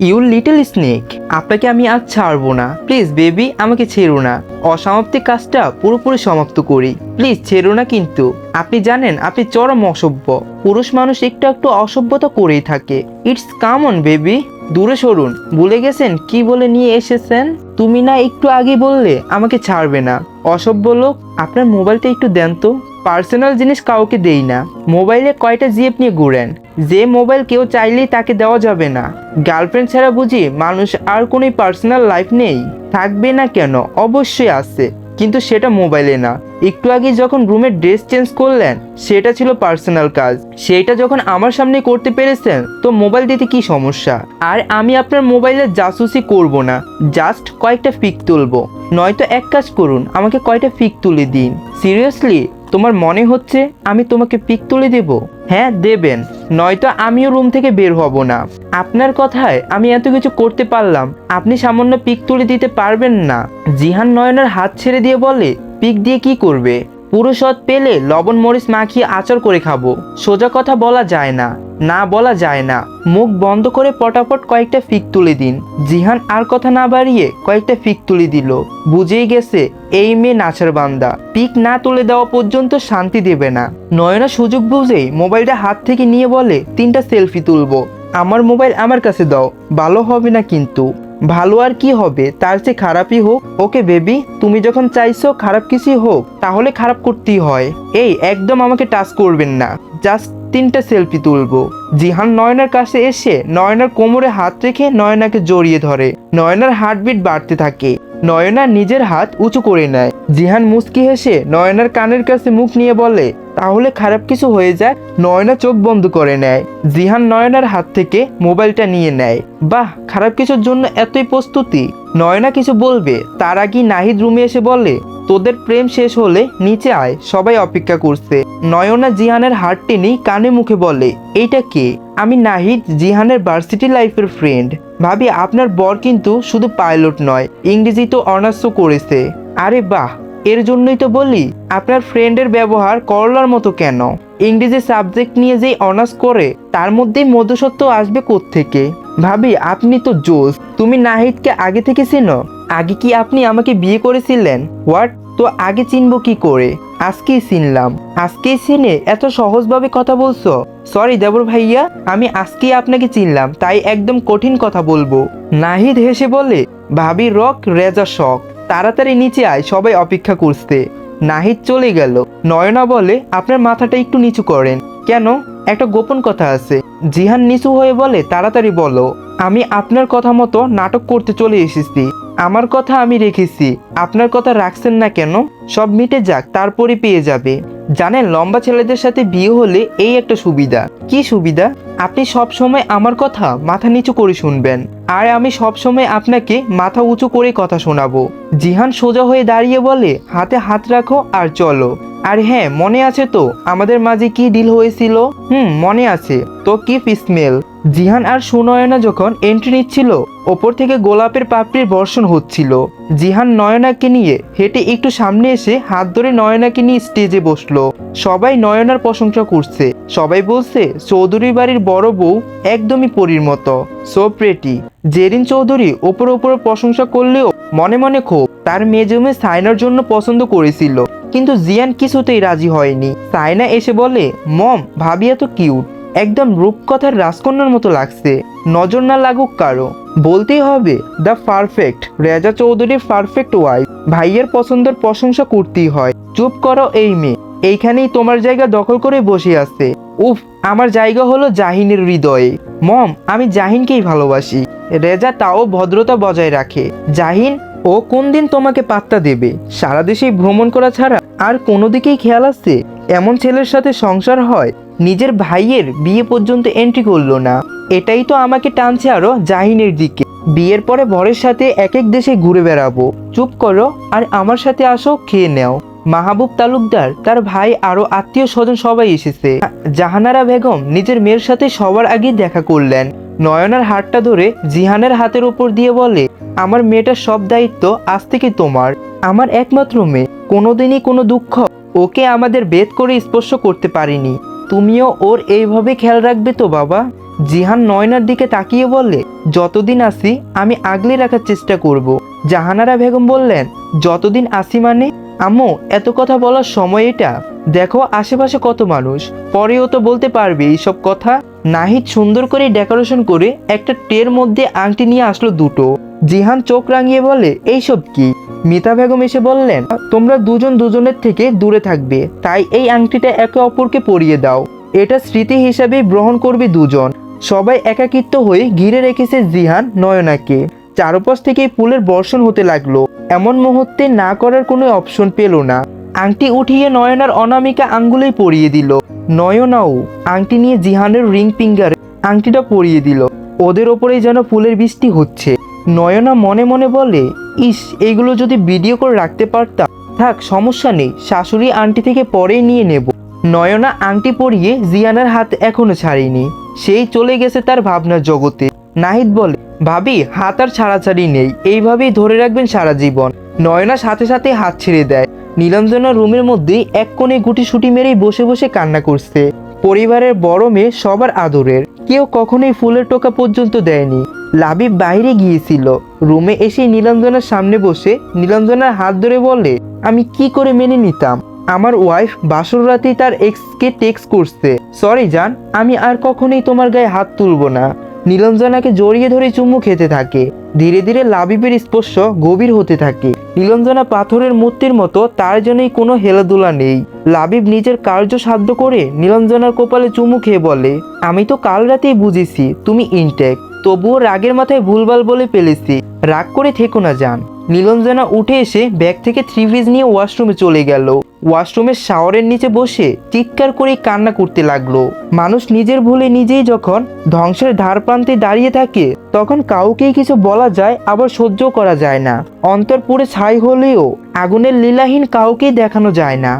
You little snake আপনাকে আমি আর ছাড়বো না। প্লিজ বেবি আমাকে ছেড়ো না। অসমাপ্তি কাজটা পুরোপুরি সমাপ্ত করি। প্লিজ ছেড়ো না কিন্তু। আপনি জানেন, আপনি চরম অসভ্য। পুরুষ মানুষ একটু একটু অসভ্যতা করেই থাকে। ইটস কামন বেবি দূরে সরুন। ভুলে গেছেন কি বলে নিয়ে এসেছেন? তুমি না একটু আগে বললে আমাকে ছাড়বে না। অসভ্য লোক, আপনার মোবাইলটা একটু দেন তো। পার্সোনাল জিনিস কাউকে দেই না। মোবাইলে কয়টা জিএফ নিয়ে ঘুরেন? যে মোবাইল কেউ চাইলেই তাকে দেওয়া যাবে না। গার্লফ্রেন্ড ছাড়া বুঝি মানুষ আর কোনো পার্সোনাল লাইফ নেই। থাকবে না কেন? অবশ্যই আছে। কিন্তু সেটা মোবাইলে না। একটু আগে যখন রুমের ড্রেস চেঞ্জ করলেন, সেটা ছিল পার্সোনাল কাজ। সেটা যখন আমার সামনে করতে পেরেছেন, তো মোবাইল দিতে কি সমস্যা? আর আমি আপনার মোবাইলে জাসুসি করব না। জাস্ট কয়েকটা পিক তুলবো। নয়তো এক কাজ করুন, আমাকে কয়টা পিক তুলে দিন। সিরিয়াসলি? তোমার মনে হচ্ছে আমি তোমাকে পিক তুলে দেব? হ্যাঁ দেবেন। নয়তো আমিও রুম থেকে বের হব না। আপনার কথায় আমি এত কিছু করতে পারলাম, আপনি সামান্য পিক তুলে দিতে পারবেন না। জিহান নয়নের হাত ছেড়ে দিয়ে বলে, পিক দিয়ে কি করবে? পুরো সৎ পেলে লবণ, মরিচ মাখিয়ে আচর করে খাব। সোজা কথা বলা যায় না না বলা যায় না। মুখ বন্ধ করে পটাপট কয়েকটা ফিক তুলে দিন। জিহান আর কথা না বাড়িয়ে কয়েকটা ফিক তুলে দিল। বুঝেই গেছে, এই মেয়ে নাচার বান্দা। পিক না তুলে দেওয়া পর্যন্ত শান্তি দেবে না। নয়না সুযোগ বুঝেই মোবাইলটা হাত থেকে নিয়ে বলে, তিনটা সেলফি তুলবো। আমার মোবাইল আমার কাছে দাও। ভালো হবে না কিন্তু। ভালো আর কি হবে? তার চেয়ে খারাপই হোক। ওকে বেবি, তুমি যখন চাইছো খারাপ কিছুই হোক, তাহলে খারাপ করতেই হয়। এই, একদম আমাকে টাচ করবেন না। জাস্ট তিনটা সেলফি তুলবো। জিহান নয়নার কাছে এসে নয়নার কোমরে হাত রেখে নয়নাকে জড়িয়ে ধরে। নয়নার হার্টবিট বাড়তে থাকে। নয়না নিজের হাত উঁচু করে নেয়। জিহান মুচকি হেসে নয়নার কানের কাছে মুখ নিয়ে বলে, তাহলে খারাপ কিছু হয়ে যায়, নয়না চোখ বন্ধ করে নেয়। জিহান নয়নার হাত থেকে মোবাইলটা নিয়ে নেয়। বাহ, খারাপ কিছুর জন্য এতই প্রস্তুতি? নয়না কিছু বলবে, তার আগেই নাহিদ রুমে এসে বলে, তোদের প্রেম শেষ হলে নিচে আয়, সবাই অপেক্ষা করছে। নয়না জিহানের হাত টেনে কানে মুখে বলে, এইটা কে? আমি নাহিদ জিহানের ভার্সিটি লাইফের ফ্রেন্ড ভাবি, আপনার বর কিন্তু শুধু পাইলট নয়, ইংরেজি তো অনার্সও করেছে। আরে বাহ, এর জন্যই তো বলি, আপনার ফ্রেন্ডের ব্যবহার করলার মতো কেন? ইংরেজি সাবজেক্ট নিয়ে যেই অনার্স করে, তার মধ্যেই মধুসত্ব আসবে থেকে ভাবি, আপনি তো জোস। তুমি নাহিদকে আগে থেকে চেনো? আগে কি আপনি আমাকে বিয়ে করেছিলেন? হোয়াট? তো আগে চিনব কি করে? আজকেই চিনলাম। আজকেই চিনে এত সহজভাবে কথা বলছো। সরি দেবর ভাইয়া, আমি আজকেই আপনাকে চিনলাম, তাই একদম কঠিন কথা বলব। নাহিদ হেসে বলে, ভাবি, রক, রেজা, শখ। তাড়াতাড়ি নিচে আয়, সবাই অপেক্ষা করছে। নাহিদ চলে গেল। নয়না বলে, আপনার মাথাটা একটু নিচু করেন। কেন? একটা গোপন কথা আছে। জিহান নিচু হয়ে বলে, তাড়াতাড়ি বলো, আমি আপনার কথা মতো নাটক করতে চলে এসেছি। আমার কথা আমি রেখেছি। আপনার কথা রাখছেন না কেন? সব মিটে যাক তারপরে পেয়ে যাবে। জানেন, লম্বা ছেলেদের সাথে বিয়ে হলে এই একটা সুবিধা। কি সুবিধা? আপনি সব সময় আমার কথা মাথা নিচু করে শুনবেন। আর আমি সবসময় আপনাকে মাথা উঁচু করে কথা শোনাবো। জিহান সোজা হয়ে দাঁড়িয়ে বলে, হাতে হাত রাখো আর চলো। আর হ্যাঁ মনে আছে তো, আমাদের মাঝে কি ডিল হয়েছিল? হুম, মনে আছে। তো কি স্মেল জিহান আর সুনয়না যখন এন্ট্রি নিচ্ছিল, ওপর থেকে গোলাপের পাপড়ির বর্ষণ হচ্ছিল। জিহান নয়নাকে নিয়ে হেঁটে একটু সামনে এসে হাত ধরে নয়নাকে নিয়ে স্টেজে বসল। সবাই নয়নার প্রশংসা করছে। সবাই বলছে চৌধুরী বাড়ির বড় বউ একদমই পরীর মতো। সো প্রেটি জেরিন চৌধুরী ওপর ওপর প্রশংসা করলেও মনে মনে ক্ষোভ, তার মেজমে সাইনার জন্য পছন্দ করেছিল। কিন্তু জিয়ান কিছুতেই রাজি হয়নি। সাইনা এসে বলে, মম ভাবিয়া তো কিউট একদম রূপকথার রাজকন্যার মতো লাগছে। নজর না লাগুক কারও। বলতেই হবে দ্য পারফেক্ট রেজা চৌধুরীর পারফেক্ট ওয়াইফ ভাইয়ের পছন্দের প্রশংসা করতেই হয়। চুপ করো এই মেয়ে, এইখানেই তোমার জায়গা দখল করে বসে আছে। উফ, আমার জায়গা হলো জাহিনের হৃদয়ে। মম, আমি জাহিনকেই ভালোবাসি। রেজা তাও ভদ্রতা বজায় রাখে। জাহিন, ও কোন দিন তোমাকে পাত্তা দেবে? সারা দেশেই ভ্রমণ করা ছাড়া আর কোনো দিকেই খেয়াল আছে? এমন ছেলের সাথে সংসার হয়? নিজের ভাইয়ের বিয়ে পর্যন্ত এন্ট্রি করল না। এটাই তো আমাকে টানছে আরও জাহিনের দিকে। বিয়ের পরে বরের সাথে এক এক দেশে ঘুরে বেড়াবো। চুপ করো আর আমার সাথে আসো, খেয়ে নেও। মাহবুব তালুকদার, তার ভাই আরও আত্মীয় স্বজন সবাই এসেছে। জাহানারা বেগম নিজের মেয়ের সাথে সবার আগে দেখা করলেন। নয়নার হাতটা ধরে জিহানের হাতের উপর দিয়ে বলে, আমার মেয়েটার সব দায়িত্ব আজ থেকে তোমার। আমার একমাত্র মেয়ে। কোনোদিনই কোনো দুঃখ ওকে আমাদের বেদ করে স্পর্শ করতে পারিনি। তুমিও ওর এইভাবে খেয়াল রাখবে তো, বাবা। জিহান নয়নার দিকে তাকিয়ে বললে, যতদিন আসি, আমি আগলে রাখার চেষ্টা করব। জাহানারা বেগম বললেন, যতদিন আসি মানে? আম্মু, এত কথা বলার সময় এটা। দেখো, আশেপাশে কত মানুষ। পরেও তো বলতে পারবে এইসব কথা। নাহিদ সুন্দর করে ডেকোরেশন করে একটা টের মধ্যে আংটি নিয়ে আসলো দুটো। জিহান চোখ রাঙিয়ে বলে, এইসব কি? মিতা বেগম এসে বললেন, তোমরা দুজন দুজনের থেকে দূরে থাকবে, তাই এই আংটিটা একে অপরকে পরিয়ে দাও। এটা স্মৃতি হিসাবে গ্রহণ করবে দুজন। সবাই একাকিত্ব হয়ে ঘিরে রেখেছে জিহান নয়নাকে। চারপাশ থেকে ফুলের বর্ষণ হতে লাগল। এমন মুহূর্তে না করার কোনো অপশন পেল না। আংটি উঠিয়ে নয়নার অনামিকা আঙ্গুলেই পরিয়ে দিল। নয়নাও আংটি নিয়ে জিহানের রিং ফিঙ্গারে আংটিটা পরিয়ে দিল। ওদের ওপরেই যেন ফুলের বৃষ্টি হচ্ছে। নয়না মনে মনে বলে, ইস এইগুলো যদি ভিডিও করে রাখতে পারতাম। থাক, সমস্যা নেই, শাশুড়ি আংটি থেকে পরেই নিয়ে নেব। নয়না আংটি পরিয়ে জিয়ানার হাত এখনও ছাড়িনি। সেই চলে গেছে তার ভাবনার জগতে। নাহিদ বলে, ভাবি, হাত আর ছাড়াছাড়ি নেই, এইভাবেই ধরে রাখবেন সারা জীবন। নয়না সাথে সাথে হাত ছেড়ে দেয়। নীলাঞ্জনা রুমের মধ্যে এক কোণে গুটি সুটি মেরেই বসে বসে কান্না করছে। পরিবারের বড় মেয়ে সবার আদরের। কেউ কখনোই ফুলের টোকা পর্যন্ত দেয়নি। লাবিব বাইরে গিয়েছিল। রুমে এসে নীলাঞ্জনার সামনে বসে নীলাঞ্জনার হাত ধরে বলে আমি কি করে মেনে নিতাম? আমার ওয়াইফ বাসর রাতেই তার এক্সকে টেক্সট করছে। সরি, জান, আমি আর কখনোই তোমার গায়ে হাত তুলবো না। নীলঞ্জনাকে জড়িয়ে ধরে চুমু খেতে থাকে। ধীরে ধীরে লাবিবের স্পর্শ গভীর হতে থাকে। নীলঞ্জনা পাথরের মূর্তির মতো তার জন্যই কোনো হেলাদুলা নেই। লাবিব নিজের কার্য সাধ্য করে নীলঞ্জনার কপালে চুমু খেয়ে বলে, আমি তো কাল রাতেই বুঝেছি, তুমি ইনটেক তবুও রাগের মাথায় ভুলভাল বলে ফেলেছি। রাগ করে থেকো না যান নীলঞ্জনা উঠে এসে ব্যাগ থেকে থ্রি পিস নিয়ে ওয়াশরুমে চলে গেল। ওয়াশরুমের শাওয়ারের নিচে বসে চিৎকার করে কান্না করতে লাগল। মানুষ নিজের ভুলে নিজেই যখন ধ্বংসের ধার প্রান্তে দাঁড়িয়ে থাকে, তখন কাউকেই কিছু বলা যায়, আবার সহ্য করা যায় না। অন্তর পুরে ছাই হলেও আগুনের লীলাহীন কাউকেই দেখানো যায় না।